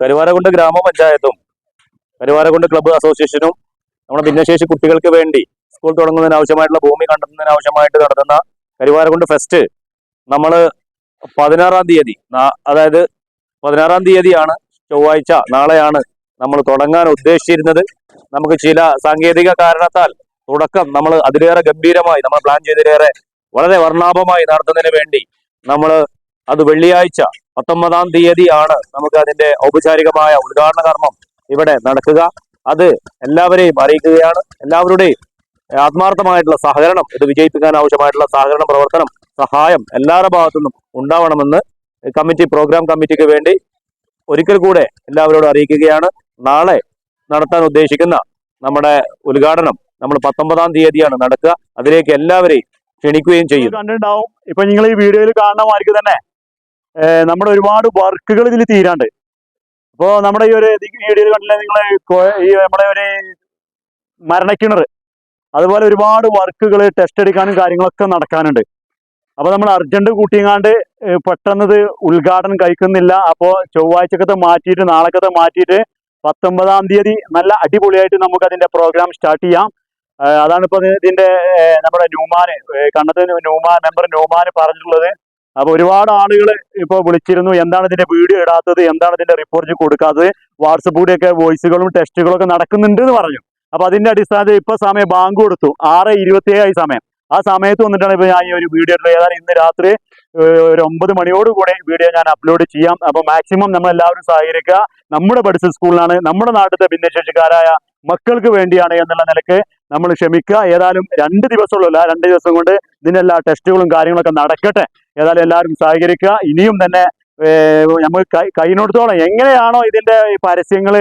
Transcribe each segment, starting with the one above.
Karuvarakundu ഗ്രാമപഞ്ചായത്തും Karuvarakundu club അസോസിയേഷനും നമ്മുടെ ഭിന്നശേഷി കുട്ടികൾക്ക് വേണ്ടി സ്കൂൾ തുടങ്ങുന്നതിന് ആവശ്യമായിട്ടുള്ള ഭൂമി കണ്ടെത്തുന്നതിന് ആവശ്യമായിട്ട് നടത്തുന്ന കരുവാരകുണ്ട് ഫെസ്റ്റ് നമ്മൾ പതിനാറാം തീയതി അതായത് പതിനാറാം തീയതിയാണ് ചൊവ്വാഴ്ച നാളെയാണ് നമ്മൾ തുടങ്ങാൻ ഉദ്ദേശിച്ചിരുന്നത്. നമുക്ക് ചില സാങ്കേതിക കാരണത്താൽ തുടക്കം നമ്മൾ അതിലേറെ ഗംഭീരമായി നമ്മൾ പ്ലാൻ ചെയ്തതിലേറെ വളരെ വർണാഭമായി നടത്തുന്നതിന് വേണ്ടി നമ്മൾ അത് വെള്ളിയാഴ്ച പത്തൊമ്പതാം തീയതിയാണ് നമുക്ക് അതിന്റെ ഔപചാരികമായ ഉദ്ഘാടന കർമ്മം ഇവിടെ നടക്കുക. അത് എല്ലാവരെയും അറിയിക്കുകയാണ്. എല്ലാവരുടെയും ആത്മാർത്ഥമായിട്ടുള്ള സഹകരണം ഇത് വിജയിപ്പിക്കാൻ ആവശ്യമായിട്ടുള്ള സഹകരണ പ്രവർത്തനം സഹായം എല്ലാവരുടെ ഭാഗത്തു നിന്നും ഉണ്ടാവണമെന്ന് കമ്മിറ്റി പ്രോഗ്രാം കമ്മിറ്റിക്ക് വേണ്ടി ഒരിക്കൽ കൂടെ എല്ലാവരോടും അറിയിക്കുകയാണ്. നാളെ നടത്താൻ ഉദ്ദേശിക്കുന്ന നമ്മുടെ ഉദ്ഘാടനം നമ്മൾ പത്തൊമ്പതാം തീയതിയാണ് നടക്കുക. അതിലേക്ക് എല്ലാവരെയും ക്ഷണിക്കുകയും ചെയ്യും. കണ്ടിട്ടുണ്ടാവും. ഇപ്പൊ നിങ്ങൾ ഈ വീഡിയോയിൽ മാതിരി തന്നെ നമ്മുടെ ഒരുപാട് വർക്കുകൾ ഇതിൽ തീരാണ്ട്. അപ്പോ നമ്മുടെ ഈ ഒരു വീഡിയോയിൽ കണ്ടില്ല നിങ്ങൾ ഈ നമ്മുടെ ഒരു മരണക്കിണർ. അതുപോലെ ഒരുപാട് വർക്കുകൾ ടെസ്റ്റ് എടുക്കാനും കാര്യങ്ങളൊക്കെ നടക്കാനുണ്ട്. അപ്പൊ നമ്മൾ അർജന്റ് കൂട്ടിയങ്ങാണ്ട് പെട്ടെന്നത് ഉദ്ഘാടനം കഴിക്കുന്നില്ല. അപ്പോ ചൊവ്വാഴ്ചക്കത്തെ മാറ്റിയിട്ട് നാളെക്കത്തെ മാറ്റിയിട്ട് പത്തൊമ്പതാം തീയതി നല്ല അടിപൊളിയായിട്ട് നമുക്ക് അതിന്റെ പ്രോഗ്രാം സ്റ്റാർട്ട് ചെയ്യാം. അതാണ് ഇപ്പൊ ഇതിന്റെ നമ്മുടെ ന്യൂമാന് കണ്ണത്ത് ന്യൂമാൻ മെമ്പർ ന്യൂമാന് പറഞ്ഞിട്ടുള്ളത്. അപ്പൊ ഒരുപാട് ആളുകൾ ഇപ്പൊ വിളിച്ചിരുന്നു എന്താണ് ഇതിന്റെ വീഡിയോ ഇടാത്തത് എന്താണ് ഇതിന്റെ റിപ്പോർട്ട് കൊടുക്കാത്തത്? വാട്സപ്പ് കൂടിയൊക്കെ വോയിസുകളും ടെസ്റ്റുകളും ഒക്കെ നടക്കുന്നുണ്ട് എന്ന് പറഞ്ഞു. അപ്പൊ അതിന്റെ അടിസ്ഥാനത്തിൽ ഇപ്പൊ സമയം ബാങ്ക് കൊടുത്തു ആറ് ഇരുപത്തിയേഴായി സമയം. ആ സമയത്ത് വന്നിട്ടാണ് ഇപ്പൊ ഞാൻ ഈ ഒരു വീഡിയോ ഇട്ടത് ഏതായാലും ഇന്ന് രാത്രി ഒരു ഒമ്പത് മണിയോട് കൂടി വീഡിയോ ഞാൻ അപ്ലോഡ് ചെയ്യാം. അപ്പൊ മാക്സിമം നമ്മൾ എല്ലാവരും സഹകരിക്കുക. നമ്മുടെ പഠിച്ച സ്കൂളിലാണ് നമ്മുടെ നാട്ടിലത്തെ ഭിന്നശേഷിക്കാരായ മക്കൾക്ക് വേണ്ടിയാണ് എന്നുള്ള നിലയ്ക്ക് നമ്മൾ ക്ഷമിക്കുക. ഏതായാലും രണ്ട് ദിവസമുള്ളൂ രണ്ട് ദിവസം കൊണ്ട് ഇതിനെല്ലാ ടെസ്റ്റുകളും കാര്യങ്ങളൊക്കെ നടക്കട്ടെ. ഏതായാലും എല്ലാവരും സഹകരിക്കുക. ഇനിയും തന്നെ നമുക്ക് കൈ കൈനോടത്തോളം എങ്ങനെയാണോ ഇതിന്റെ ഈ പരസ്യങ്ങൾ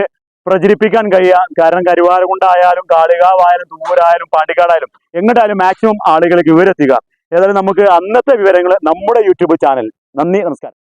പ്രചരിപ്പിക്കാൻ കഴിയുക കാരണം കരുവാരകുണ്ടായാലും കാളികാവായാലും തൂരായാലും പാണ്ടിക്കാടായാലും എങ്ങോട്ടായാലും മാക്സിമം ആളുകൾക്ക് വിവരെത്തുക ഏതായാലും നമുക്ക് അന്നത്തെ വിവരങ്ങൾ നമ്മുടെ യൂട്യൂബ് ചാനൽ നന്ദി നമസ്കാരം.